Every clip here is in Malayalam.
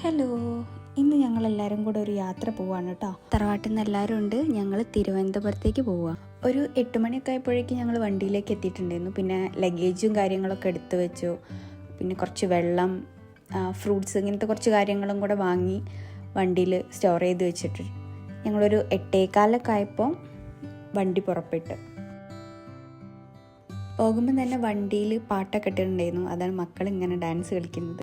ഹലോ ഇന്ന് ഞങ്ങൾ എല്ലാവരും കൂടെ ഒരു യാത്ര പോവാണ് കേട്ടോ തറവാട്ടിൽ നിന്ന് എല്ലാവരും ഉണ്ട്. ഞങ്ങൾ തിരുവനന്തപുരത്തേക്ക് പോവുക ഒരു എട്ട് മണിയൊക്കെ ആയപ്പോഴേക്കും ഞങ്ങൾ വണ്ടിയിലേക്ക് എത്തിയിട്ടുണ്ടായിരുന്നു. പിന്നെ ലഗേജും കാര്യങ്ങളൊക്കെ എടുത്തു വെച്ചു. പിന്നെ കുറച്ച് വെള്ളം ഫ്രൂട്ട്സ് ഇങ്ങനത്തെ കുറച്ച് കാര്യങ്ങളും കൂടെ വാങ്ങി വണ്ടിയിൽ സ്റ്റോർ ചെയ്ത് വെച്ചിട്ട് ഞങ്ങളൊരു എട്ടേക്കാലൊക്കെ ആയപ്പോൾ വണ്ടി പുറപ്പെട്ട്. പോകുമ്പോൾ തന്നെ വണ്ടിയിൽ പാട്ടൊക്കെ ഇട്ടിട്ടുണ്ടായിരുന്നു. അതാണ് മക്കൾ ഇങ്ങനെ ഡാൻസ് കളിക്കുന്നത്.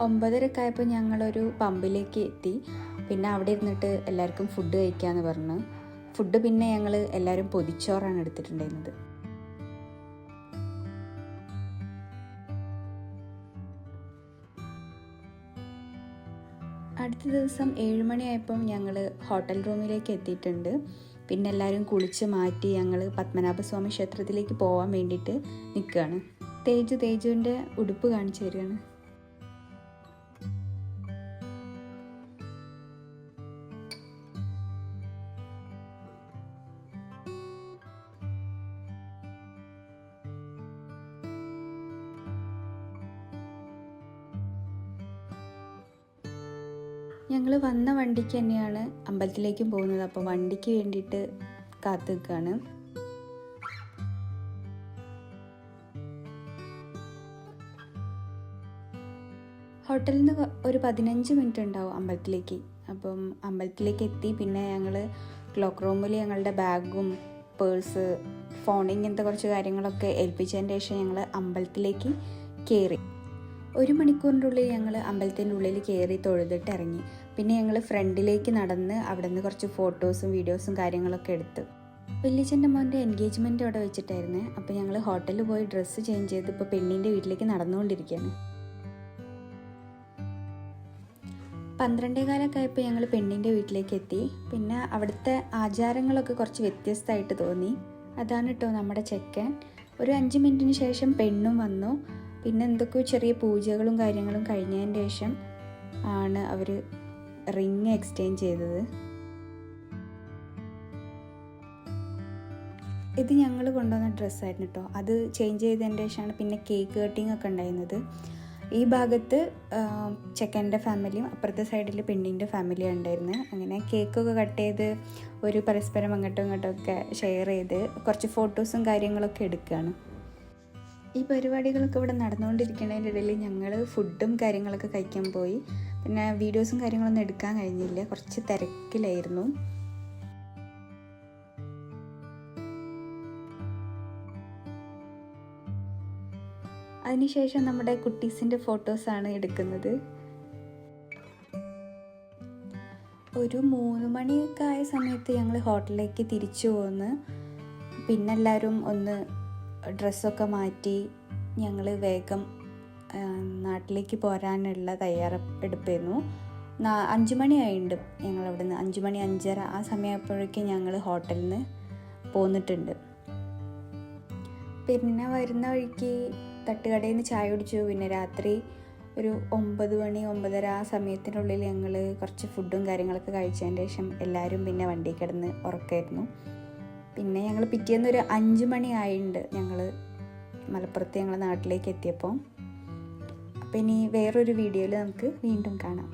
ഒമ്പതരക്കെ ആയപ്പോൾ ഞങ്ങളൊരു പമ്പിലേക്ക് എത്തി. പിന്നെ അവിടെ ഇരുന്നിട്ട് എല്ലാവർക്കും ഫുഡ് കഴിക്കാമെന്ന് പറഞ്ഞു. ഫുഡ് പിന്നെ ഞങ്ങൾ എല്ലാവരും പൊതിച്ചോറാണ് എടുത്തിട്ടുണ്ടായിരുന്നത്. അടുത്ത ദിവസം ഏഴുമണിയായപ്പം ഞങ്ങൾ ഹോട്ടൽ റൂമിലേക്ക് എത്തിയിട്ടുണ്ട്. പിന്നെ എല്ലാവരും കുളിച്ച് മാറ്റി ഞങ്ങൾ പത്മനാഭസ്വാമി ക്ഷേത്രത്തിലേക്ക് പോകാൻ വേണ്ടിയിട്ട് നിൽക്കുകയാണ് തേജു തേജുവിന്റെ ഉടുപ്പ് കാണിച്ചു തരികയാണ്. ഞങ്ങൾ വന്ന വണ്ടിക്ക് തന്നെയാണ് അമ്പലത്തിലേക്കും പോകുന്നത്. അപ്പോൾ വണ്ടിക്ക് വേണ്ടിയിട്ട് കാത്തു നിൽക്കുകയാണ് ഹോട്ടലിൽ നിന്ന് ഒരു പതിനഞ്ച് മിനിറ്റ് ഉണ്ടാവും അമ്പലത്തിലേക്ക്. അപ്പം അമ്പലത്തിലേക്ക് എത്തി. പിന്നെ ഞങ്ങൾ ക്ലോക്ക് റൂമിൽ ഞങ്ങളുടെ ബാഗും പേഴ്സ് ഫോൺ ഇങ്ങനത്തെ കുറച്ച് കാര്യങ്ങളൊക്കെ ഏൽപ്പിച്ചതിന് ശേഷം ഞങ്ങൾ അമ്പലത്തിലേക്ക് കയറി ഒരു മണിക്കൂറിന്റെ ഉള്ളിൽ ഞങ്ങൾ അമ്പലത്തിന്റെ ഉള്ളിൽ കയറി തൊഴുതിട്ട് ഇറങ്ങി. പിന്നെ ഞങ്ങൾ ഫ്രണ്ടിലേക്ക് നടന്ന് അവിടെ നിന്ന് കുറച്ച് ഫോട്ടോസും വീഡിയോസും കാര്യങ്ങളൊക്കെ എടുത്തു. വല്യച്ഛന്റെ മോന്റെ എൻഗേജ്മെന്റ് അവിടെ വെച്ചിട്ടായിരുന്നു. അപ്പോൾ ഞങ്ങൾ ഹോട്ടലിൽ പോയി ഡ്രസ്സ് ചേഞ്ച് ചെയ്ത് ഇപ്പോൾ പെണ്ണിന്റെ വീട്ടിലേക്ക് നടന്നുകൊണ്ടിരിക്കുകയാണ്. പന്ത്രണ്ടേ ആയപ്പോൾ ഞങ്ങൾ പെണ്ണിന്റെ വീട്ടിലേക്ക് എത്തി. പിന്നെ അവിടുത്തെ ആചാരങ്ങളൊക്കെ കുറച്ച് വ്യത്യസ്തമായിട്ട് തോന്നി. അതാണ് കേട്ടോ നമ്മുടെ ചെക്കൻ. ഒരു അഞ്ച് മിനിറ്റിന് ശേഷം പെണ്ണും വന്നു. പിന്നെ എന്തൊക്കെയോ ചെറിയ പൂജകളും കാര്യങ്ങളും കഴിഞ്ഞതിന് ശേഷം ആണ് അവർ റിങ് എക്സ്ചേഞ്ച് ചെയ്തത്. ഇത് ഞങ്ങൾ കൊണ്ടുവന്ന ഡ്രസ്സായിരുന്നു കേട്ടോ. അത് ചേഞ്ച് ചെയ്തതിന് ശേഷമാണ് പിന്നെ കേക്ക് കട്ടിങ് ഒക്കെ ഉണ്ടായിരുന്നത്. ഈ ഭാഗത്ത് ചെക്കന്റെ ഫാമിലിയും അപ്പുറത്തെ സൈഡിൽ പെണ്ണിന്റെ ഫാമിലിയും ഉണ്ടായിരുന്നു അങ്ങനെ കേക്കൊക്കെ കട്ട് ചെയ്ത് ഒരു പരസ്പരം അങ്ങോട്ടും ഇങ്ങോട്ടും ഒക്കെ ഷെയർ ചെയ്ത് കുറച്ച് ഫോട്ടോസും കാര്യങ്ങളൊക്കെ എടുക്കുകയാണ്. ഈ പരിപാടികളൊക്കെ ഇവിടെ നടന്നുകൊണ്ടിരിക്കുന്നതിന്റെ ഇടയിൽ ഞങ്ങൾ ഫുഡും കാര്യങ്ങളൊക്കെ കഴിക്കാൻ പോയി. പിന്നെ വീഡിയോസും കാര്യങ്ങളൊന്നും എടുക്കാൻ കഴിഞ്ഞില്ല. കുറച്ച് തിരക്കിലായിരുന്നു. അതിനുശേഷം നമ്മുടെ കുട്ടീസിന്റെ ഫോട്ടോസാണ് എടുക്കുന്നത്. ഒരു മൂന്ന് മണിയൊക്കെ ആയ സമയത്ത് ഞങ്ങൾ ഹോട്ടലിലേക്ക് തിരിച്ചു പോന്ന്. പിന്നെല്ലാവരും ഒന്ന് ഡ്രസ്സൊക്കെ മാറ്റി ഞങ്ങൾ വേഗം നാട്ടിലേക്ക് പോരാനുള്ള തയ്യാറെടുപ്പായിരുന്നു അഞ്ച് മണിയായിട്ടുണ്ട് ഞങ്ങൾ അവിടെ നിന്ന് അഞ്ച് മണി അഞ്ചര ആ സമയമായപ്പോഴേക്കും ഞങ്ങൾ ഹോട്ടലിൽ നിന്ന് പോന്നിട്ടുണ്ട്. പിന്നെ വരുന്ന വഴിക്ക് തട്ടുകടയിൽ നിന്ന് ചായ കുടിച്ചു. പിന്നെ രാത്രി ഒരു ഒമ്പത് മണി ഒമ്പതര ആ സമയത്തിനുള്ളിൽ ഞങ്ങൾ കുറച്ച് ഫുഡും കാര്യങ്ങളൊക്കെ കഴിച്ചതിന് ശേഷം എല്ലാവരും പിന്നെ വണ്ടി കിടന്ന് ഉറക്കായിരുന്നു. പിന്നെ ഞങ്ങൾ പിറ്റേന്ന് ഒരു അഞ്ച് മണി ആയിട്ടുണ്ട് ഞങ്ങൾ മലപ്പുറത്ത് ഞങ്ങൾ നാട്ടിലേക്ക് എത്തിയപ്പോൾ അപ്പം ഇനി വേറൊരു വീഡിയോയിൽ നമുക്ക് വീണ്ടും കാണാം.